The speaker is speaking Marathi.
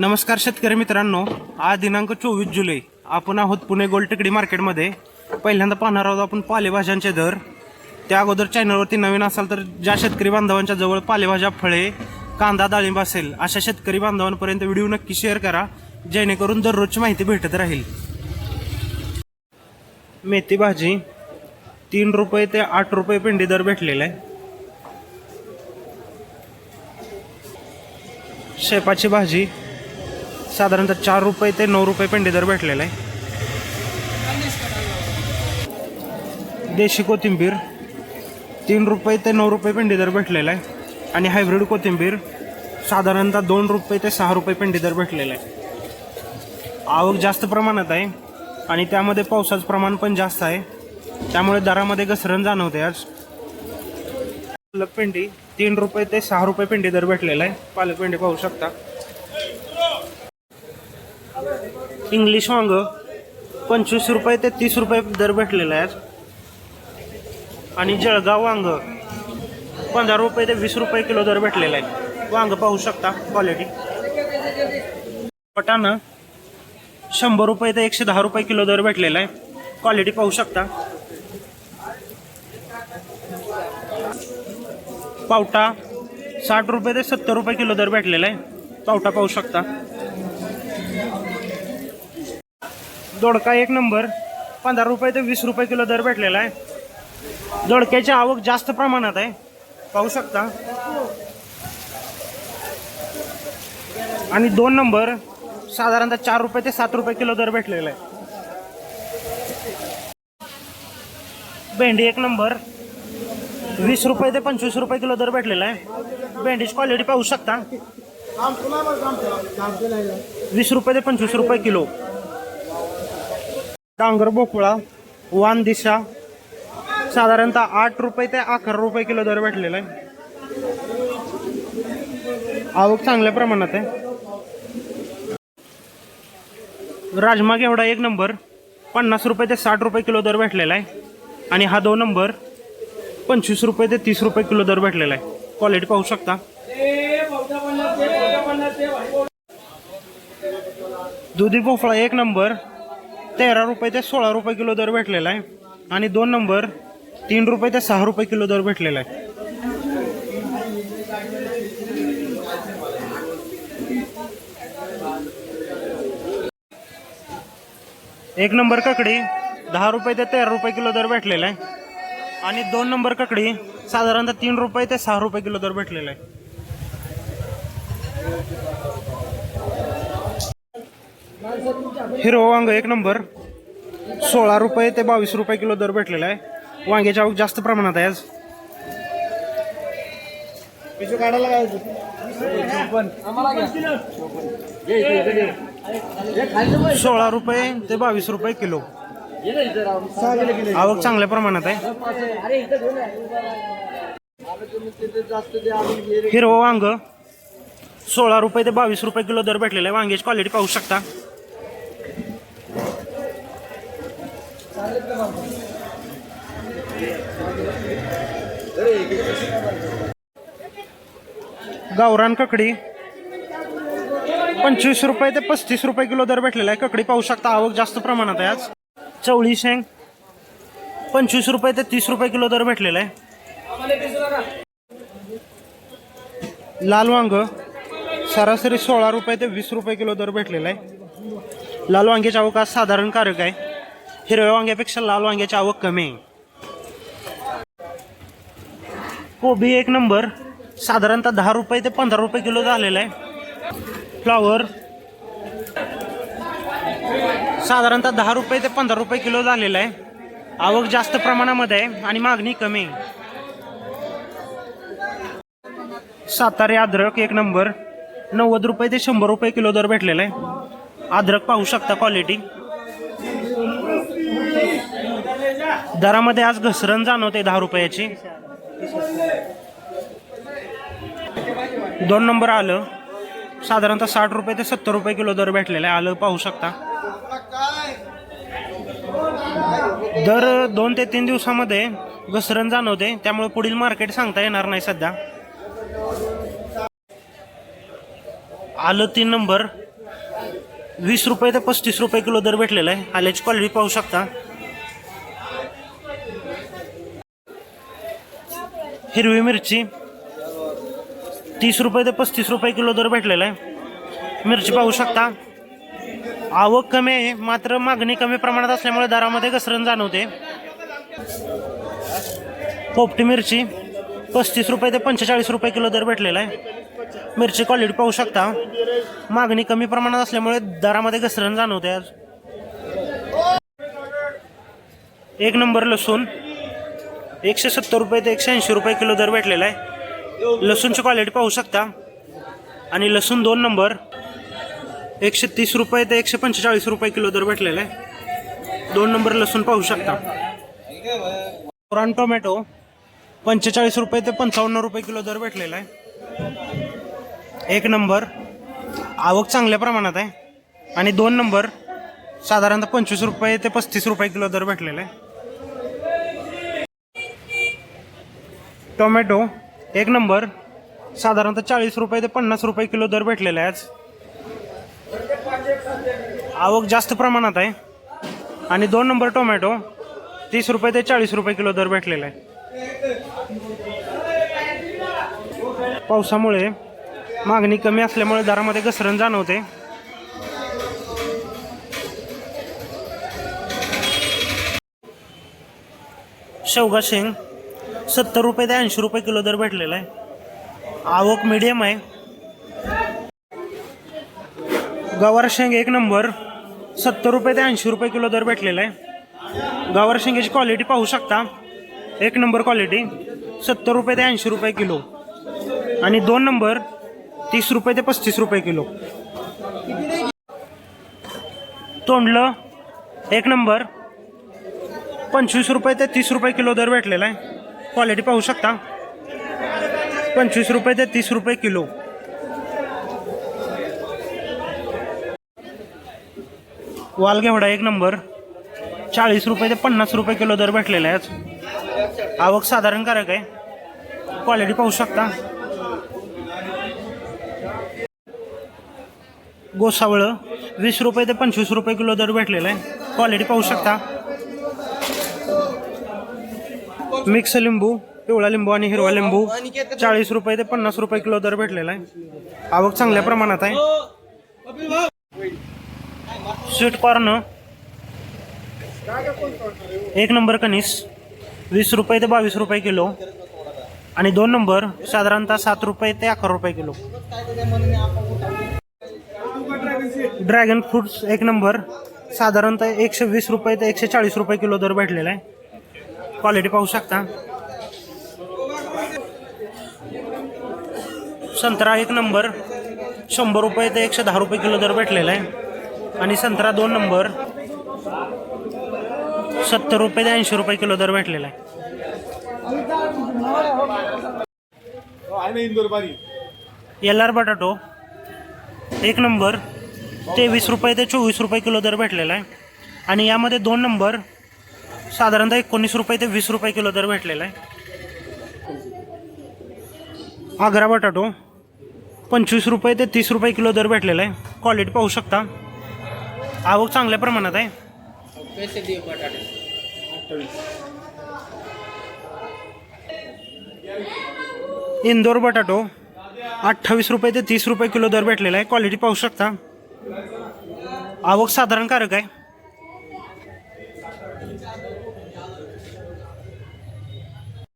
नमस्कार शेतकरी मित्रांनो. आज दिनांक चोवीस जुलै. आपण आहोत पुणे गोलटेकडी मार्केटमध्ये. पहिल्यांदा पाहणार आहोत आपण पालेभाज्यांचे दर. त्या अगोदर चॅनलवरती नवीन असाल तर ज्या शेतकरी बांधवांच्या जवळ पालेभाज्या फळे कांदा डाळिंब असेल अशा शेतकरी बांधवांपर्यंत व्हिडिओ नक्की शेअर करा. जेणेकरून दररोजची माहिती भेटत राहील. मेथी भाजी तीन रुपये ते आठ रुपये पिंडी दर भेटलेला आहे. शेपाची भाजी साधारणतः चार रुपये ते नऊ रुपये पेंडी दर भेटलेला आहे. देशी कोथिंबीर तीन रुपये ते नऊ रुपये पेंडी दर भेटलेला आहे. आणि हायब्रिड कोथिंबीर साधारणतः दोन रुपये ते सहा रुपये पेंडी दर भेटलेला आहे. आवक जास्त प्रमाणात आहे आणि त्यामध्ये पावसाचं प्रमाण पण जास्त आहे. त्यामुळे दरामध्ये घसरण जाणवते आज. पालक पेंडी तीन रुपये ते सहा रुपये पेंडी दर भेटलेला आहे. पालक पेंडी पाहू शकता. इंग्लिश वांग पंचवीस रुपये ते तीस रुपये दर भेटलेले आहे. आणि जळगाव वांग पंधरा रुपये ते वीस रुपये किलो दर भेटलेला आहे. वांग पाहू शकता क्वालिटी पटाणं शंभर रुपये ते एकशे दहा रुपये किलो दर भेटलेला आहे. क्वालिटी पाहू शकता. पावटा साठ रुपये ते सत्तर रुपये किलो दर भेटलेला आहे. पावटा पाहू शकता. दोडका एक नंबर. पंधरा रुपये ते वीस रुपये किलो दर भेटलेला आहे. दोडक्याची आवक जास्त प्रमाणात आहे. पाहू शकता. आणि दोन नंबर साधारणतः चार रुपये ते सात रुपये किलो दर भेटलेला आहे. भेंडी एक नंबर वीस रुपये ते पंचवीस रुपये किलो दर भेटलेला आहे. भेंडीची क्वालिटी पाहू शकता. वीस रुपये ते पंचवीस रुपये किलो. डांगर बोकुळा वान दिशा साधारणतः आठ रुपये ते अकरा रुपये किलो दर भेटलेला आहे. आवक चांगल्या प्रमाणात आहे. राजमा घेवडा एक नंबर पन्नास रुपये ते साठ रुपये किलो दर भेटलेला आहे. आणि हा दोन नंबर पंचवीस रुपये ते तीस रुपये किलो दर भेटलेला आहे. क्वालिटी पाहू शकता. दुधी भोपळा एक नंबर तेरा रुपये ते सोळा रुपये किलो दर भेटलेला आहे. आणि दोन नंबर तीन रुपये ते सहा रुपये किलो दर भेटलेला आहे. एक नंबर ककडी दहा रुपये ते तेरा रुपये किलो दर भेटलेला आहे. आणि दोन नंबर ककडी साधारणतः तीन रुपये ते सहा रुपये किलो दर भेटलेला आहे. हिरो वांग एक नंबर. सोळा रुपये ते बावीस रुपये किलो दर भेटलेला आहे. वांग्याची आवक जास्त प्रमाणात आहे आज. सोळा रुपये ते बावीस रुपये किलो. आवक चांगल्या प्रमाणात आहे. हिरवं वांग सोळा रुपये ते बावीस रुपये किलो दर भेटलेला आहे. वांग्याची क्वालिटी पाहू शकता. गावरान ककडी. पंचवीस रुपये ते पस्तीस रुपये किलो दर भेटलेला आहे. ककडी पाहू शकता आवक जास्त प्रमाणात आहे आज. चवळी शेंग पंचवीस रुपये ते तीस रुपये किलो दर भेटलेला आहे. लाल वांग सरासरी सोळा रुपये ते वीस रुपये किलो दर भेटलेला आहे. लाल वांग्याची आवक आज साधारणकारक आहे. हिरव्या वांग्यापेक्षा लाल वांग्याची आवक कमी. आहे कोबी एक नंबर. साधारणतः दहा रुपये ते पंधरा रुपये किलो झालेला आहे. फ्लॉवर. साधारणतः दहा रुपये ते पंधरा रुपये किलो झालेला आहे. आवक जास्त प्रमाणामध्ये आहे आणि मागणी कमी. आहे सातारे अद्रक एक नंबर. नव्वद रुपये ते शंभर रुपये किलो दर भेटलेला आहे. अद्रक पाहू शकता क्वालिटी दरामध्ये आज घसरण जाणवते दहा रुपयाची. दोन नंबर आलं. साधारणतः साठ रुपये ते सत्तर रुपये किलो दर भेटलेला आहे. आलं पाहू शकता. दर दोन ते तीन दिवसामध्ये घसरण जाणवते. त्यामुळे पुढील मार्केट सांगता येणार नाही सध्या. आलं तीन नंबर. वीस रुपये ते पस्तीस रुपये किलो दर भेटलेला आहे. आल्याची क्वालिटी पाहू शकता. हिरवी मिरची. तीस रुपये ते पस्तीस रुपये किलो दर भेटलेला आहे. मिरची पाहू शकता. आवक कमी आहे मात्र मागणी कमी प्रमाणात असल्यामुळे दरामध्ये घसरण जाणवते. पोपटी मिरची पस्तीस रुपये ते पंचेचाळीस रुपये किलो दर भेटलेला आहे. मिरची क्वालिटी पाहू शकता. मागणी कमी प्रमाणात असल्यामुळे दरामध्ये घसरण जाणवते आज. एक नंबर लसूण. एकशे सत्तर रुपये ते एकशे ऐंशी रुपये किलो दर भेटलेला आहे. लसूणची क्वालिटी पाहू शकता. आणि लसूण दोन नंबर एकशे तीस रुपये ते एकशे पंचेचाळीस रुपये किलो दर भेटलेला आहे. दोन नंबर लसूण पाहू शकता. पुराण टोमॅटो पंचेचाळीस रुपये ते पंचावन्न रुपये किलो दर भेटलेला आहे. एक नंबर आवक चांगल्या प्रमाणात आहे. आणि दोन नंबर साधारणतः पंचवीस रुपये ते पस्तीस रुपये किलो दर भेटलेला आहे. टोमॅटो एक नंबर. साधारणतः चाळीस रुपये ते पन्नास रुपये किलो दर भेटलेला आहे आज आवक जास्त प्रमाणात आहे. आणि दोन नंबर टोमॅटो तीस रुपये ते चाळीस रुपये किलो दर भेटलेला आहे. पावसामुळे मागणी कमी असल्यामुळे दरामध्ये घसरण जाणवते. शेवगा शेंग सत्तर रुपये ते ऐंशी रुपये किलो दर भेटलेला आहे. आवक मिडियम आहे. गवार शेंग एक नंबर सत्तर रुपये ते ऐंशी रुपये किलो दर भेटलेला आहे. गवार शेंगाची क्वालिटी पाहू शकता. एक नंबर क्वालिटी सत्तर रुपये ते ऐंशी रुपये किलो. आणि दोन नंबर तीस रुपये ते पस्तीस रुपये किलो. तोंडलं एक नंबर पंचवीस रुपये ते तीस रुपये किलो दर भेटलेला आहे. क्वालिटी पाहू शकता. पंचवीस रुपये ते तीस रुपये किलो. वाल घेवडा एक नंबर. चाळीस रुपये ते पन्नास रुपये किलो दर भेटलेला आहे आवक आवक साधारणकारक आहे. क्वालिटी पाहू शकता. गोसावळं वीस रुपये ते पंचवीस रुपये किलो दर भेटलेला आहे. क्वालिटी पाहू शकता. मिक्स लिंबू पिवळा लिंबू आणि हिरवा लिंबू. चाळीस रुपये ते पन्नास रुपये किलो दर भेटलेला आहे. आवक चांगल्या प्रमाणात आहे. Sweet corn. एक नंबर कनिस वीस रुपये ते बावीस रुपये किलो. आणि दोन नंबर साधारणतः सात रुपये ते अकरा रुपये किलो. ड्रॅगन फ्रूट्स एक नंबर. साधारणतः एकशे वीस रुपये ते एकशे चाळीस रुपये किलो दर भेटलेला आहे. क्वालिटी पाहू शकता. संत्रा एक नंबर. शंभर रुपये ते एकशे दहा रुपये किलो दर भेटलेला आहे. आणि संत्रा दोन नंबर. सत्तर रुपये ते ऐंशी रुपये किलो दर भेटलेला आहे. एल आर बटाटो एक नंबर. तेवीस रुपये ते चोवीस रुपये किलो दर भेटलेला आहे. आणि यामध्ये दोन नंबर. साधारणतः एकोणीस रुपये ते वीस रुपये किलो दर भेटलेला आहे. आग्रा बटाटो पंचवीस रुपये ते तीस रुपये किलो दर भेटलेला आहे. क्वालिटी पाहू शकता. आवक चांगल्या प्रमाणात आहे. कैसे बटाटे इंदोर बटाटो अठ्ठावीस रुपये ते तीस रुपये किलो दर भेटलेला आहे. क्वालिटी पाहू शकता. आवक साधारण कारक आहे.